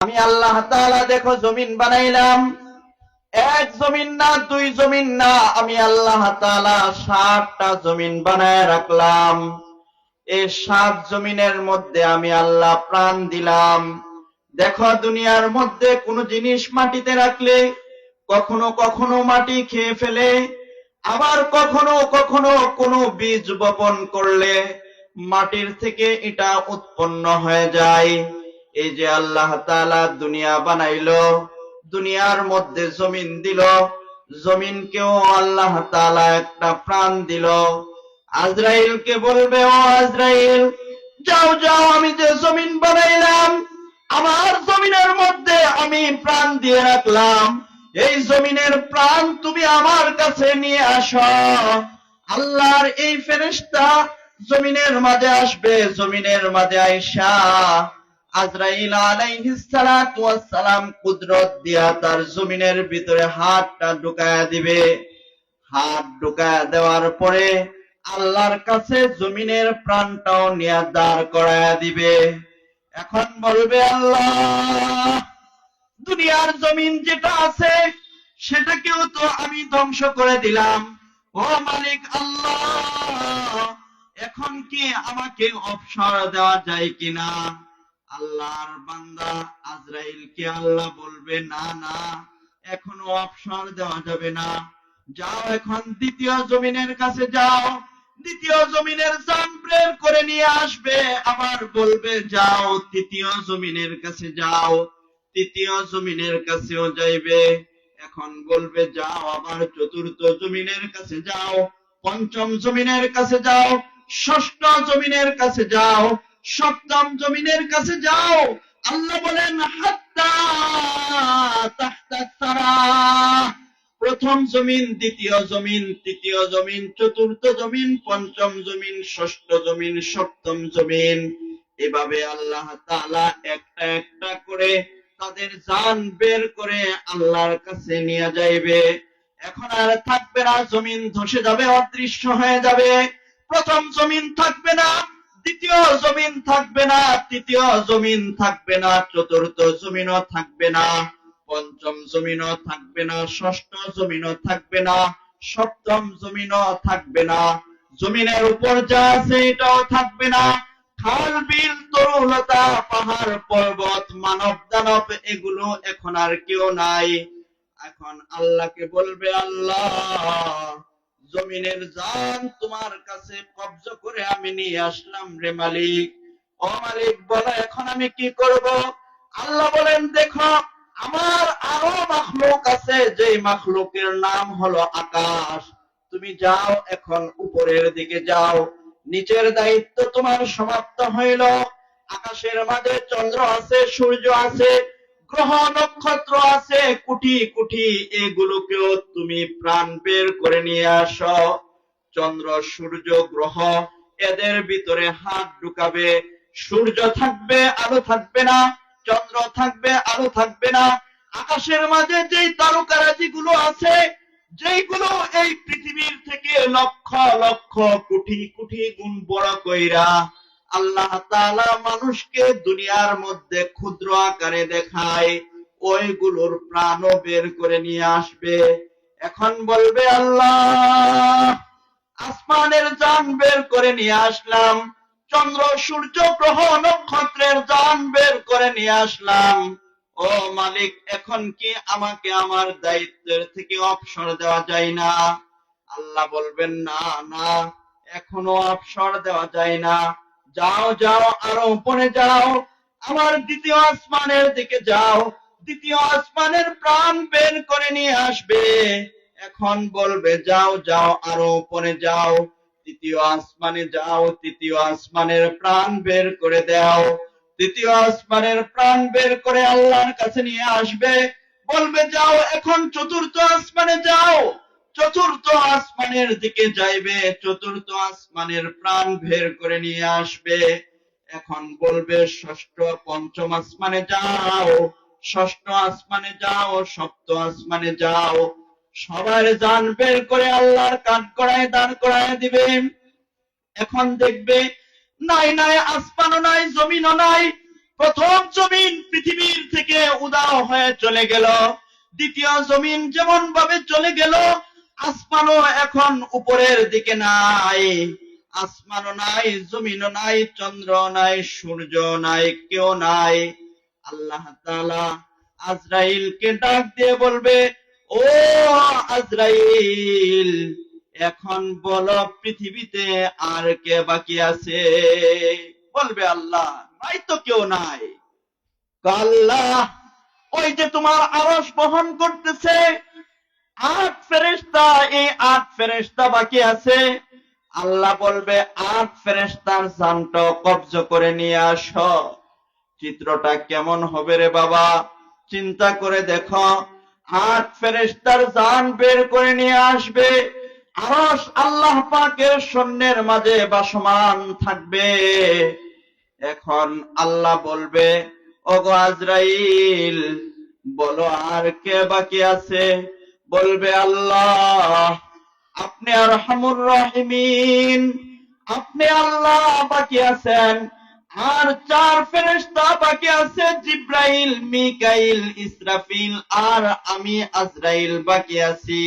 আমি আল্লাহ তাআলা দেখো জমিন বানাইলাম। এক জমিন না, দুই জমিন না, আমি আল্লাহ তাআলা সাতটা জমিন বানায় রাখলাম। এই সাত জমিনের মধ্যে আমি আল্লাহ প্রাণ দিলাম। দেখো দুনিয়ার মধ্যে কোনো জিনিস মাটিতে রাখলে, কখনো কখনো মাটি খেয়ে ফেলে, আবার কখনো কখনো কোনো বীজ বপন করলে মাটির থেকে এটা উৎপন্ন হয়ে যায়। এই যে আল্লাহ তাআলা দুনিয়া বানাইলো, দুনিয়ার মধ্যে জমিন দিল, জমিনকেও আল্লাহ তাআলা একটা প্রাণ দিল। আজরাইলকে বলবে, ও আজরাইল, যাও যাও, আমি যে জমিন বানাইলাম, আমার জমিনের মধ্যে আমি প্রাণ দিয়ে রাখলাম। এই জমিনের প্রাণ তুমি আমার কাছে নিয়ে আসো। আল্লাহর এই ফেরেস্তা জমিনের মাঝে আসবে, জমিনের মাঝে আইসা আজরাইল আলাইহিস সালাতু ওয়াস সালাম কুদরত দিয়া তার জমিনের ভিতরে হাতটা ঢুকায়া দিবে। হাত ঢুকায়া দেওয়ার পরে আল্লাহর কাছে জমিনের প্রাণটাও দাঁড় করায়া দিবে। এখন বলবে আল্লাহ, দুনিয়ার জমিন যেটা আছে সেটাকেও তো আমি ধ্বংস করে দিলাম। ও মালিক আল্লাহ, এখন কি আমাকে অবসর দেওয়া যায় কিনা? আল্লাহর বান্দা আজরাইল কে আল্লাহ বলবে, না না, এখনও অবসর দেওয়া যাবে না। যাও এখন দ্বিতীয় জমিনের কাছে যাও। দ্বিতীয় জমিনের বের করে নিয়ে আসবে, আবার বলবে, যাও তৃতীয় জমিনের কাছে যাও। তৃতীয় জমিনের কাছেও যাইবে। এখন বলবে, যাও আবার চতুর্থ জমিনের কাছে যাও। পঞ্চম জমিনের কাছে যাও। ষষ্ঠ জমিনের কাছে যাও। সপ্তম জমিনের কাছে যাও। আল্লাহ বলেন প্রথম জমিন, দ্বিতীয় জমিন, তৃতীয় জমিন, চতুর্থ জমিন, পঞ্চম জমিন, ষষ্ঠ জমিন, সপ্তম জমিন। এভাবে আল্লাহ তাআলা একটা একটা করে তাদের জান বের করে আল্লাহর কাছে নিয়ে যাইবে। এখন আর থাকবে না, জমিন ধসে যাবে, অদৃশ্য হয়ে যাবে। প্রথম জমিন থাকবে না দ্বিতীয় জমিন থাকবে না, তৃতীয় জমিন থাকবে না, চতুর্থ জমিনও থাকবে না, পঞ্চম জমিনও থাকবে না, ষষ্ঠ জমিনও থাকবে না, সপ্তম জমিনও থাকবে না। জমিনের উপর যা আছে এটাও থাকবে না। খাল, বিল তরুলতা পাহাড়, পর্বত, মানব, দানব, এগুলো এখন আর কেউ নাই। এখন আল্লাহকে বলবে আল্লাহ। জমিনের জান তোমার কাছে কবজ করে আমি নিয়ে আসলাম রে মালিক। ও মালিক, বলো, এখন আমি কি করব? আল্লাহ বলেন, দেখো, আমার আরও মাখলুক আছে, যেই মাখলুকের নাম হলো আকাশ। তুমি যাও, এখন উপরের দিকে যাও। নিচের দায়িত্ব তোমার সমাপ্ত হইল। আকাশের মাঝে চন্দ্র আছে, সূর্য আছে। গ্রহ নক্ষত্র আছে, কুটি কুটি, এগুলোকেও তুমি প্রাণ বের করে নিয়ে আসো। চন্দ্র, সূর্য, গ্রহ, এদের ভিতরে হাত ঢুকাবে। সূর্য থাকবে, আলো থাকবে না। চন্দ্র থাকবে, আলো থাকবে না। আকাশের মাঝে যেই তারকারাজি গুলো আছে, যেইগুলো এই পৃথিবীর থেকে লক্ষ লক্ষ কোটি কোটি গুণ বড় কইরা আল্লাহ তাআলা মানুষকে দুনিয়ার মধ্যে ক্ষুদ্র আকারে দেখায়, ওইগুলোর প্রাণও বের করে নিয়ে আসবে। এখন বলবে আল্লাহ, আসমানের জান বের করে নিয়ে আসলাম, চন্দ্র, সূর্য, গ্রহ, নক্ষত্রের জান বের করে নিয়ে আসলাম। ও মালিক, এখন কি আমাকে আমার দায়িত্বের থেকে অবসর দেওয়া যায় না? আল্লাহ বলবেন, না না, এখনও অবসর দেওয়া যায় না। যাও যাও, আরও উপরে যাও। আমার দ্বিতীয় আসমানের দিকে যাও। দ্বিতীয় আসমানের প্রাণ বের করে নিয়ে আসবে। এখন বলবে, যাও যাও, আরও উপরে যাও। তৃতীয় আসমানে যাও, তৃতীয় আসমানের প্রাণ বের করে দাও। তৃতীয় আসমানের প্রাণ বের করে আল্লাহর কাছে নিয়ে আসবে। বলবে, যাও, এখন চতুর্থ আসমানে যাও। চতুর্থ আসমানের দিকে যাইবে, চতুর্থ আসমানের প্রাণ বের করে নিয়ে আসবে। এখন বলবে, ষষ্ঠ পঞ্চম আসমানে যাও, ষষ্ঠ আসমানে যাও, সপ্ত আসমানে যাও। সবার জান বের করে আল্লাহর কাঠ করায় দাঁড় করায় দিবে। এখন দেখবে, নাই নাই আসমানও নাই, জমিনও নাই। প্রথম জমিন পৃথিবীর থেকে উদাও হয়ে চলে গেল। দ্বিতীয় জমিন যেমন ভাবে চলে গেল আসমানও এখন উপরের দিকে নাই। আসমানও নাই, জমিনও নাই চন্দ্র নাই সূর্য নাই, কেউ নাই। আল্লাহ তাআলা আজরাইলকে ডাক দিয়ে বলবে, ও আজরাইল, এখন বলো পৃথিবীতে আর কে বাকি আছে? বলবে আল্লাহ, নাই তো কেউ নাই। আল্লাহ, ওই যে তোমার আরস বহন করতেছে, আট ফেরেশতা এই আট ফেরেশতা বাকি আছে। আল্লাহ বলবে, আট ফেরেশতার জানটা করে নিয়ে আসো। চিত্রটা কেমন হবে রে বাবা? চিন্তা করে দেখো। আট ফেরেশতার জান বের করে নিয়ে আসবে। আরশ আল্লাহ পাকের সৈন্যের মাঝে বাসমান থাকবে। এখন আল্লাহ বলবে, ওগো আজরাইল, বলো আর কে বাকি আছে? বলবে আল্লাহ, আপনি আর হামুর রাহিমিন, আপনি আল্লাহ বাকি আছেন, আর চার ফেরেশতা বাকি আছে জিব্রাইল, মিকাইল, ইসরাফিল, আর আমি আজরাইল বাকি আছি।